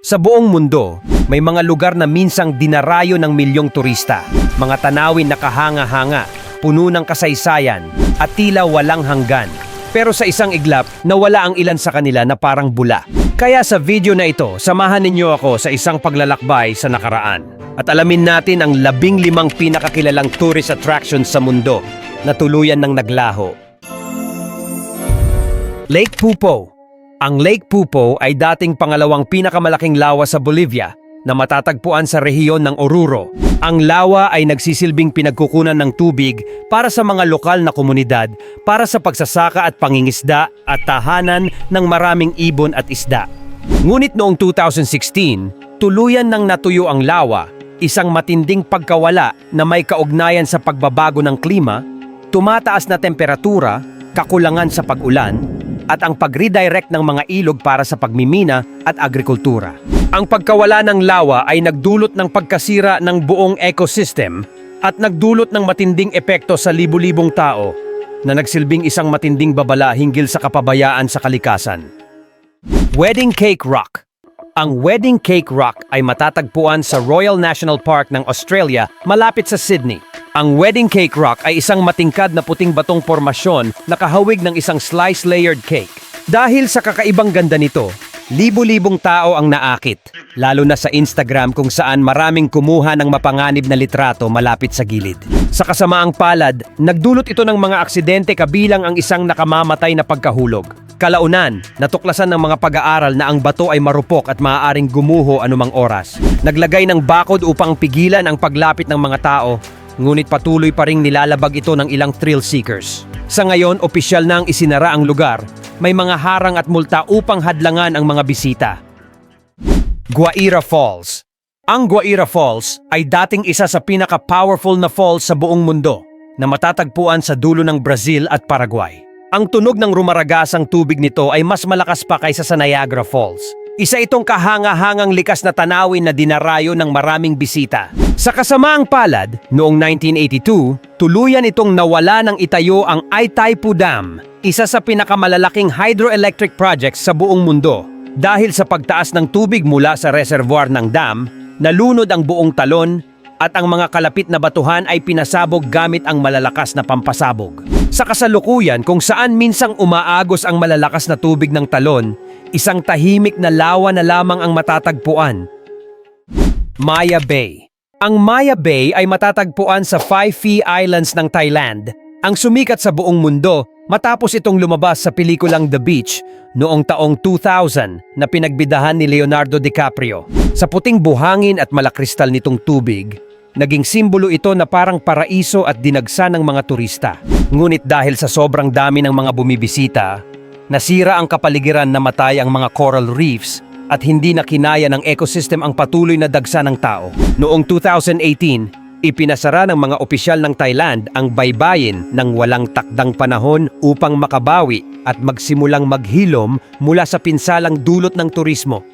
Sa buong mundo, may mga lugar na minsang dinarayo ng milyong turista. Mga tanawin na kahanga-hanga, puno ng kasaysayan, at tila walang hanggan. Pero sa isang iglap, nawala ang ilan sa kanila na parang bula. Kaya sa video na ito, samahan ninyo ako sa isang paglalakbay sa nakaraan. At alamin natin ang labing limang pinakakilalang tourist attractions sa mundo na tuluyan ng naglaho. Lake Pupo Ang Lake Pupo ay dating pangalawang pinakamalaking lawa sa Bolivia na matatagpuan sa rehiyon ng Oruro. Ang lawa ay nagsisilbing pinagkukunan ng tubig para sa mga lokal na komunidad para sa pagsasaka at pangingisda at tahanan ng maraming ibon at isda. Ngunit noong 2016, tuluyan nang natuyo ang lawa, isang matinding pagkawala na may kaugnayan sa pagbabago ng klima, tumataas na temperatura, kakulangan sa pag-ulan, at ang pag-redirect ng mga ilog para sa pagmimina at agrikultura. Ang pagkawala ng lawa ay nagdulot ng pagkasira ng buong ecosystem at nagdulot ng matinding epekto sa libu-libong tao na nagsilbing isang matinding babala hinggil sa kapabayaan sa kalikasan. Wedding Cake Rock Ang Wedding Cake Rock ay matatagpuan sa Royal National Park ng Australia malapit sa Sydney. Ang Wedding Cake Rock ay isang matingkad na puting batong formasyon na kahawig ng isang slice layered cake. Dahil sa kakaibang ganda nito, libo-libong tao ang naakit, lalo na sa Instagram kung saan maraming kumuha ng mapanganib na litrato malapit sa gilid. Sa kasamaang palad, nagdulot ito ng mga aksidente kabilang ang isang nakamamatay na pagkahulog. Kalaunan, natuklasan ng mga pag-aaral na ang bato ay marupok at maaaring gumuho anumang oras. Naglagay ng bakod upang pigilan ang paglapit ng mga tao, ngunit patuloy pa ring nilalabag ito ng ilang thrill seekers. Sa ngayon, opisyal na ang isinara ang lugar, may mga harang at multa upang hadlangan ang mga bisita. Guaira Falls Ang Guaira Falls ay dating isa sa pinaka-powerful na falls sa buong mundo na matatagpuan sa dulo ng Brazil at Paraguay. Ang tunog ng rumaragasang tubig nito ay mas malakas pa kaysa sa Niagara Falls. Isa itong kahanga-hangang likas na tanawin na dinarayo ng maraming bisita. Sa kasamaang palad, noong 1982, tuluyan itong nawala ng itayo ang Itaipu Dam, isa sa pinakamalalaking hydroelectric projects sa buong mundo. Dahil sa pagtaas ng tubig mula sa reservoir ng dam, nalunod ang buong talon at ang mga kalapit na batuhan ay pinasabog gamit ang malalakas na pampasabog. Sa kasalukuyan kung saan minsang umaagos ang malalakas na tubig ng talon, isang tahimik na lawa na lamang ang matatagpuan. Maya Bay Ang Maya Bay ay matatagpuan sa Five Fee Islands ng Thailand, ang sumikat sa buong mundo matapos itong lumabas sa pelikulang The Beach noong taong 2000 na pinagbidahan ni Leonardo DiCaprio. Sa puting buhangin at malakristal nitong tubig, naging simbolo ito na parang paraiso at dinagsa ng mga turista. Ngunit dahil sa sobrang dami ng mga bumibisita, nasira ang kapaligiran na matay ang mga coral reefs at hindi na kinaya ng ecosystem ang patuloy na dagsa ng tao. Noong 2018, ipinasara ng mga opisyal ng Thailand ang baybayin ng walang takdang panahon upang makabawi at magsimulang maghilom mula sa pinsalang dulot ng turismo.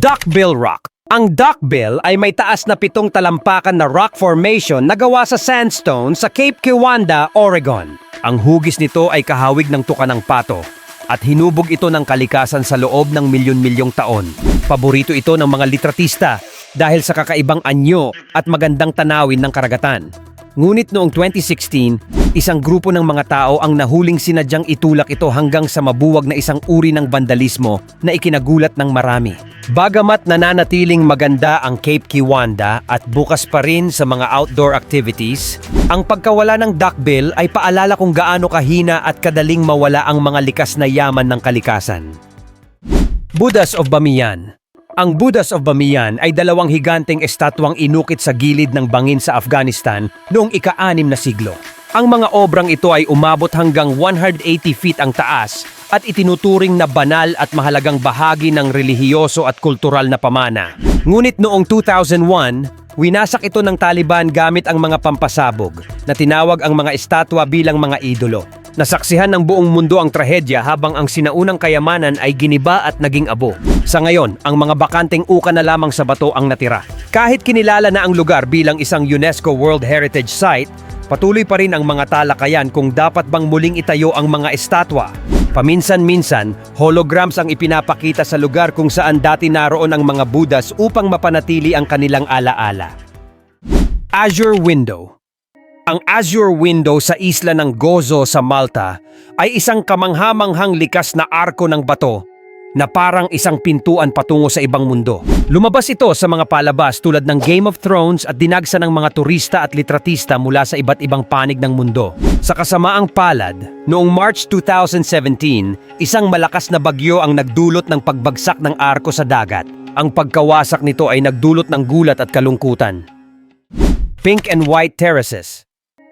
Duckbill Rock Ang duckbill ay may taas na pitong talampakan na rock formation na gawa sa sandstone sa Cape Kiwanda, Oregon. Ang hugis nito ay kahawig ng tuka ng pato at hinubog ito ng kalikasan sa loob ng milyon-milyong taon. Paborito ito ng mga litratista dahil sa kakaibang anyo at magandang tanawin ng karagatan. Ngunit noong 2016, isang grupo ng mga tao ang nahuling sinadyang itulak ito hanggang sa mabuwag na isang uri ng vandalismo na ikinagulat ng marami. Bagamat nananatiling maganda ang Cape Kiwanda at bukas pa rin sa mga outdoor activities, ang pagkawala ng duckbill ay paalala kung gaano kahina at kadaling mawala ang mga likas na yaman ng kalikasan. Buddhas of Bamiyan Ang Buddhas of Bamiyan ay dalawang higanteng estatwang inukit sa gilid ng bangin sa Afghanistan noong ika-anim na siglo. Ang mga obrang ito ay umabot hanggang 180 feet ang taas at itinuturing na banal at mahalagang bahagi ng relihiyoso at kultural na pamana. Ngunit noong 2001, winasak ito ng Taliban gamit ang mga pampasabog na tinawag ang mga estatwa bilang mga idolo. Nasaksihan ng buong mundo ang trahedya habang ang sinaunang kayamanan ay giniba at naging abo. Sa ngayon, ang mga bakanteng uka na lamang sa bato ang natira. Kahit kinilala na ang lugar bilang isang UNESCO World Heritage Site, Patuloy pa rin ang mga talakayan kung dapat bang muling itayo ang mga estatwa. Paminsan-minsan, holograms ang ipinapakita sa lugar kung saan dati naroon ang mga Buddhas upang mapanatili ang kanilang alaala. Azure Window Ang Azure Window sa isla ng Gozo sa Malta ay isang kamanghamanghang likas na arko ng bato na parang isang pintuan patungo sa ibang mundo. Lumabas ito sa mga palabas tulad ng Game of Thrones at dinagsa ng mga turista at litratista mula sa iba't ibang panig ng mundo. Sa kasamaang palad, noong March 2017, isang malakas na bagyo ang nagdulot ng pagbagsak ng arko sa dagat. Ang pagkawasak nito ay nagdulot ng gulat at kalungkutan. Pink and White Terraces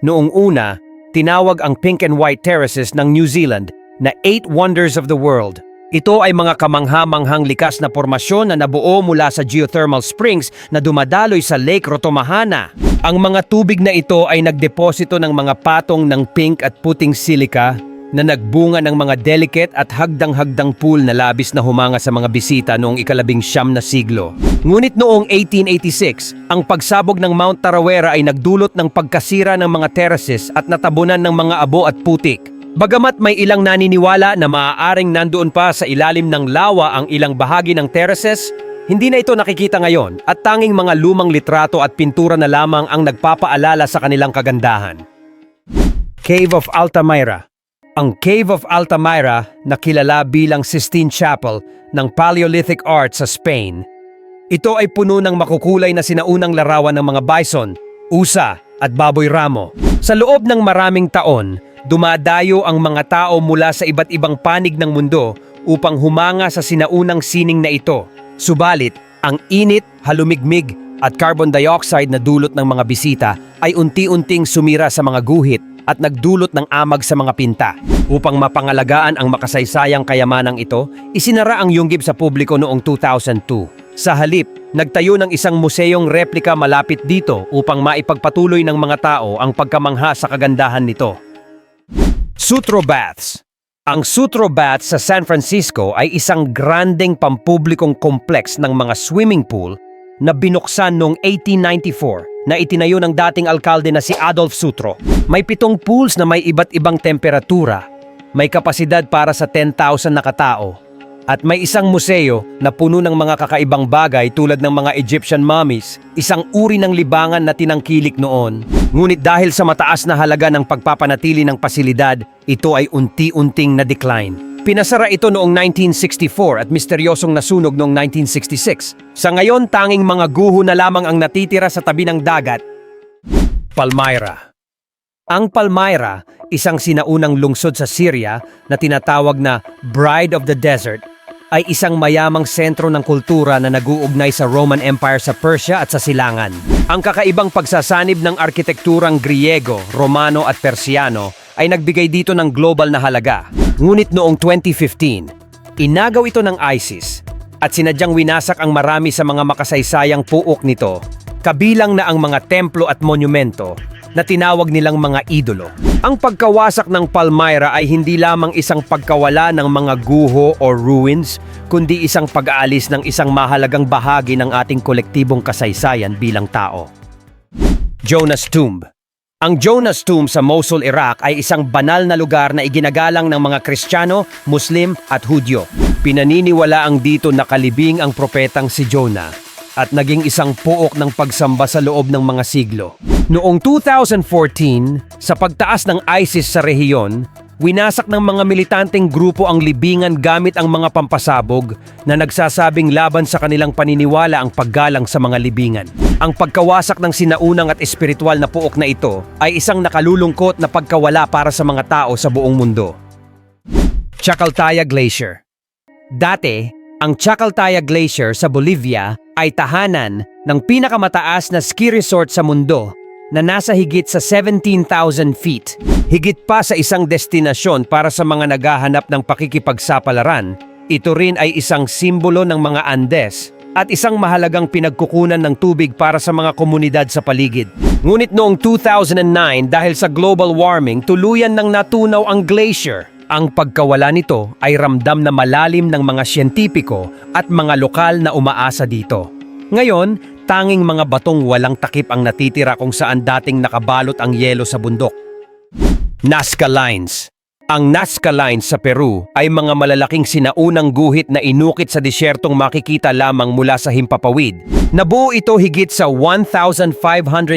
Noong una, tinawag ang Pink and White Terraces ng New Zealand na Eight Wonders of the World. Ito ay mga kamangha-manghang likas na formasyon na nabuo mula sa geothermal springs na dumadaloy sa Lake Rotomahana. Ang mga tubig na ito ay nagdeposito ng mga patong ng pink at puting silica na nagbunga ng mga delicate at hagdang-hagdang pool na labis na humanga sa mga bisita noong ikalabing siyam na siglo. Ngunit noong 1886, ang pagsabog ng Mount Tarawera ay nagdulot ng pagkasira ng mga terraces at natabunan ng mga abo at putik. Bagamat may ilang naniniwala na maaaring nandoon pa sa ilalim ng lawa ang ilang bahagi ng terraces, hindi na ito nakikita ngayon at tanging mga lumang litrato at pintura na lamang ang nagpapaalala sa kanilang kagandahan. Cave of Altamira Ang Cave of Altamira na kilala bilang Sistine Chapel ng Paleolithic art sa Spain. Ito ay puno ng makukulay na sinaunang larawan ng mga bison, usa at baboy ramo. Sa loob ng maraming taon, dumadayo ang mga tao mula sa iba't ibang panig ng mundo upang humanga sa sinaunang sining na ito. Subalit, ang init, halumigmig at carbon dioxide na dulot ng mga bisita ay unti-unting sumira sa mga guhit at nagdulot ng amag sa mga pinta. Upang mapangalagaan ang makasaysayang kayamanang ito, isinara ang yunggib sa publiko noong 2002. Sa halip, nagtayo ng isang museyong replika malapit dito upang maipagpatuloy ng mga tao ang pagkamangha sa kagandahan nito. Sutro Baths Ang Sutro Baths sa San Francisco ay isang grandeng pampublikong kompleks ng mga swimming pool na binuksan noong 1894 na itinayo ng dating alkalde na si Adolf Sutro. May pitong pools na may iba't ibang temperatura, may kapasidad para sa 10,000 na katao, at may isang museo na puno ng mga kakaibang bagay tulad ng mga Egyptian mummies, isang uri ng libangan na tinangkilik noon. Ngunit dahil sa mataas na halaga ng pagpapanatili ng pasilidad, ito ay unti-unting na-decline. Pinasara ito noong 1964 at misteryosong nasunog noong 1966. Sa ngayon, tanging mga guho na lamang ang natitira sa tabi ng dagat. Palmyra Ang Palmyra, isang sinaunang lungsod sa Syria na tinatawag na Bride of the Desert, ay isang mayamang sentro ng kultura na naguugnay sa Roman Empire sa Persia at sa Silangan. Ang kakaibang pagsasanib ng arkitekturang Griego, Romano at Persiano ay nagbigay dito ng global na halaga. Ngunit noong 2015, inagaw ito ng ISIS at sinadyang winasak ang marami sa mga makasaysayang puok nito, kabilang na ang mga templo at monumento na tinawag nilang mga idolo. Ang pagkawasak ng Palmyra ay hindi lamang isang pagkawala ng mga guho o ruins, kundi isang pag-aalis ng isang mahalagang bahagi ng ating kolektibong kasaysayan bilang tao. Jonas Tomb Ang Jonas Tomb sa Mosul, Iraq ay isang banal na lugar na iginagalang ng mga Kristiyano, Muslim at Hudyo. Pinaniniwala ang dito nakalibing ang propetang si Jonah at naging isang puok ng pagsamba sa loob ng mga siglo. Noong 2014, sa pagtaas ng ISIS sa rehiyon, winasak ng mga militanteng grupo ang libingan gamit ang mga pampasabog na nagsasabing laban sa kanilang paniniwala ang paggalang sa mga libingan. Ang pagkawasak ng sinaunang at espiritual na puok na ito ay isang nakalulungkot na pagkawala para sa mga tao sa buong mundo. Chacaltaya Glacier Dati, ang Chacaltaya Glacier sa Bolivia ay tahanan ng pinakamataas na ski resort sa mundo na nasa higit sa 17,000 feet. Higit pa sa isang destinasyon para sa mga naghahanap ng pakikipagsapalaran, ito rin ay isang simbolo ng mga Andes at isang mahalagang pinagkukunan ng tubig para sa mga komunidad sa paligid. Ngunit noong 2009 dahil sa global warming, tuluyan ng natunaw ang glacier. Ang pagkawala nito ay ramdam na malalim ng mga siyentipiko at mga lokal na umaasa dito. Ngayon, tanging mga batong walang takip ang natitira kung saan dating nakabalot ang yelo sa bundok. Nazca Lines Ang Nazca Lines sa Peru ay mga malalaking sinaunang guhit na inukit sa disyertong makikita lamang mula sa himpapawid. Nabuo ito higit sa 1,500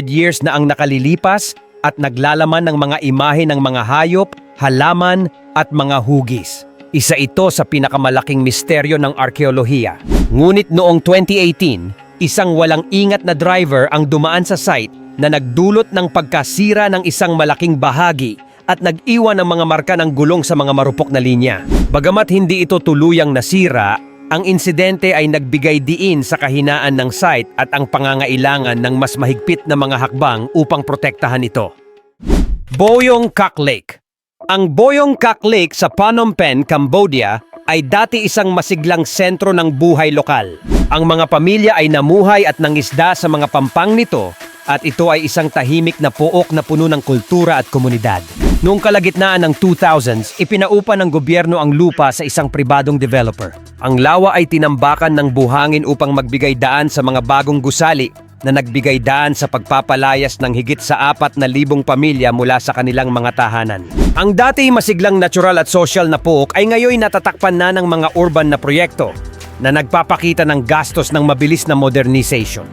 years na ang nakalilipas at naglalaman ng mga imahe ng mga hayop, halaman at mga hugis. Isa ito sa pinakamalaking misteryo ng arkeolohiya. Ngunit noong 2018, isang walang ingat na driver ang dumaan sa site na nagdulot ng pagkasira ng isang malaking bahagi at nag-iwan ng mga marka ng gulong sa mga marupok na linya. Bagamat hindi ito tuluyang nasira, ang insidente ay nagbigay diin sa kahinaan ng site at ang pangangailangan ng mas mahigpit na mga hakbang upang protektahan ito. Boyong Kak Lake Ang Boyong Kak Lake sa Phnom Penh, Cambodia ay dati isang masiglang sentro ng buhay lokal. Ang mga pamilya ay namuhay at nangisda sa mga pampang nito at ito ay isang tahimik na pook na puno ng kultura at komunidad. Noong kalagitnaan ng 2000s, ipinaupa ng gobyerno ang lupa sa isang pribadong developer. Ang lawa ay tinambakan ng buhangin upang magbigay daan sa mga bagong gusali na nagbigay daan sa pagpapalayas ng higit sa apat na libong pamilya mula sa kanilang mga tahanan. Ang dati masiglang natural at social na pook ay ngayon natatakpan na ng mga urban na proyekto na nagpapakita ng gastos ng mabilis na modernization.